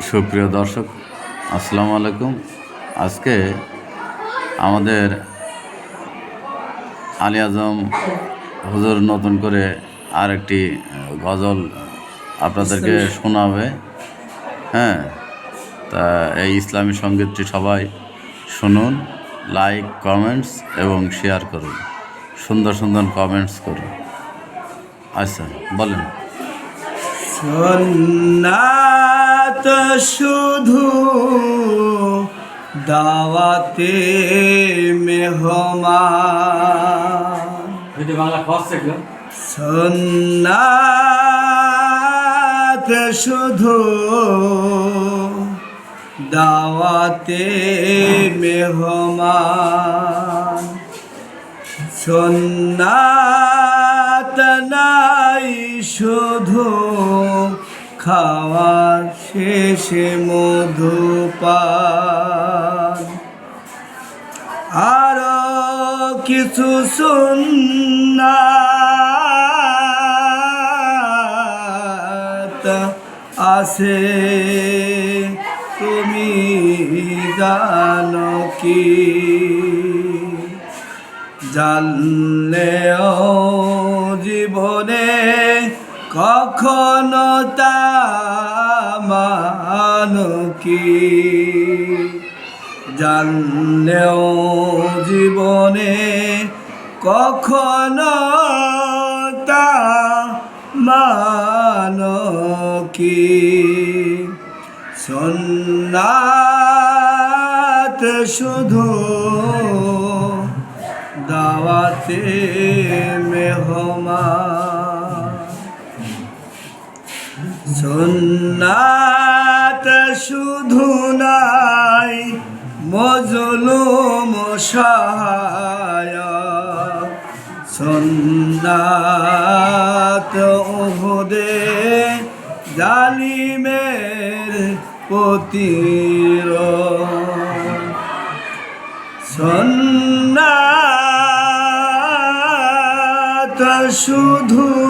সুপ্রিয় দর্শক আসসালামু আলাইকুম। আজকে আমাদের আলী আজম হুজুর নতুন করে আরেকটি আহ, গজল আপনাদেরকে শোনাবে। হ্যাঁ তা এই ইসলামী সঙ্গীতটি সবাই শুনুন লাইক কমেন্টস এবং শেয়ার করুন। সুন্দর সুন্দর কমেন্টস করুন। আচ্ছা বলেন। সন্নাত শুধু দাওয়াতে মেহমান। যদি বাংলা সন্নাত শুধু দাওয়াতে মেহমান। সন্নাত নাই শুধু খাওয়ার শেষে মধুপান। আরও কিছু সুন্নাত আছে তুমি জানো কি? জানলেও জীবনে কখনো তা কি? জানলেও জীবনে কখনো তা কি? সন্নাত শুধু দাওয়াতে মেহমান সন্নাত শুধু নাই মজলুম সহায়। সন্নাত ওহদে জালিমের পতির সন্নাত শুধু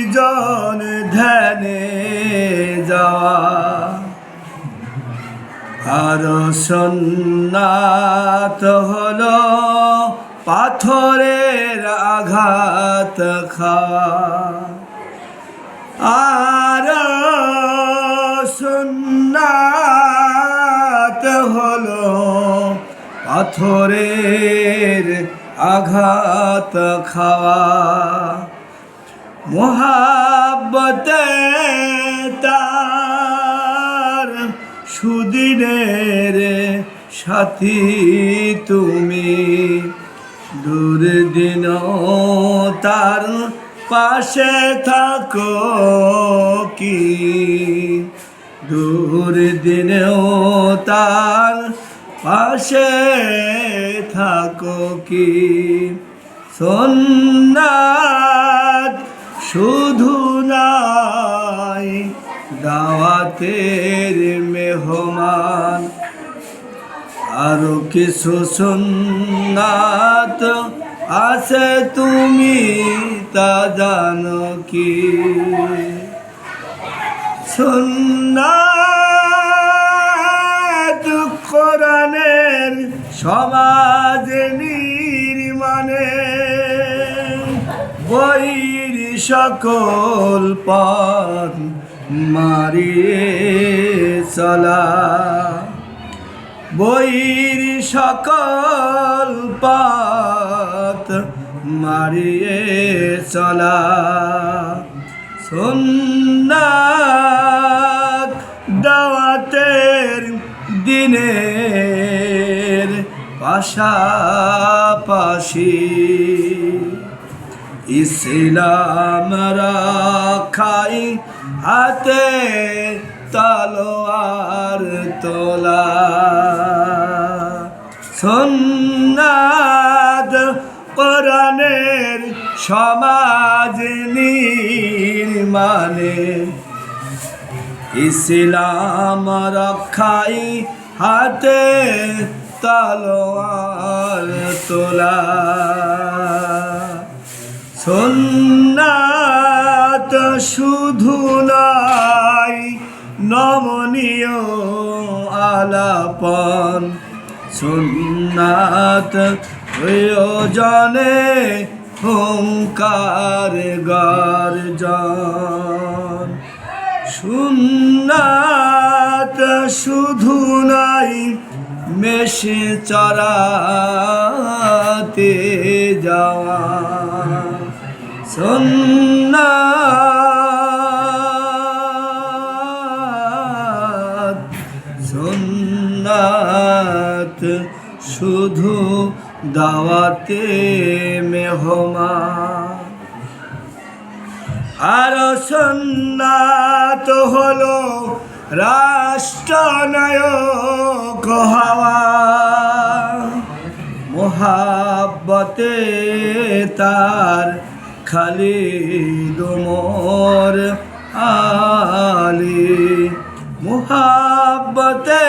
নির্জন ধ্যানে যাওয়া আর সন্নাত হল পাথরের আঘাত খাওয়া আর সুন্নাত হল পাথরের আঘাত খাওয়া। মোহাব্বতে তার সুদিনের সাথী তুমি। দূর দিন তার পাশে থাকো কি? দূর দিনেও তার পাশে থাকো কি? সন্ন্যাত শুধু নাই দাওয়াতের মেহমান। আরও কিছু সুন্নাত আছে তুমি তা জানো কি? সুন্নাত কোরআনের সমাজ নির্মাণে বৈর সকল পথ মারিয়ে চলা। বৈর সকল পাত মারিয়ে চলা। সুন্নাত দাওয়াতের দিনের পাশাপাশি ইসলাম রাখাই হাতে তলোয়ার তোলা। সন্নাদ কোরআনের সমাজ নির্মাণে ইসলাম রক্ষাই হাতে তলোয়ার তোলা। সুন্নাত শুধু নাই নমনীয় আলাপন। সুন্নাত প্রয়োজনে হুঙ্কার গর্জন। সুন্নাত শুধু নাই মেশে চড়াতে যাওয়া। সুন্নাত সুন্নাত শুধু দাওয়াতে মেহমান। আর সন্ন্যাত হলো রাষ্ট্রনায়ক হওয়া। মোহাব্বতে তার খালি দুমর আলী। মোহাব্বতে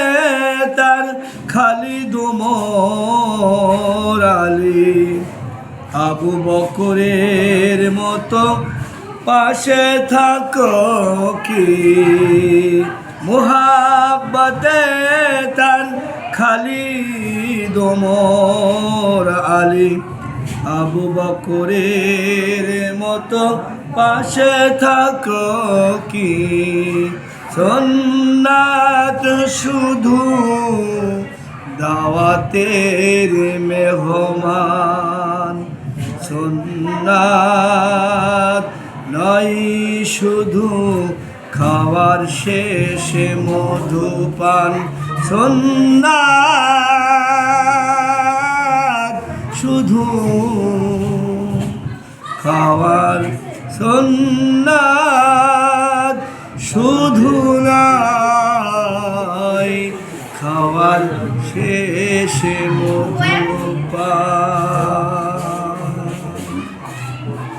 তার খালি দুমর আলী। আবু বকরের মতো পাশে থাকো কি? মুহাব্বতে তার খালি দোমর আলী। আবু বকরের মতো পাশে থাকো কি? সন্ন্যাত শুধু দাওয়াতের মেহমান। সুন্নাত নয় শুধু খাওয়ার শেষে মধুপান সুন্নাত শুধু খাওয়ার সুন্নাত শুধু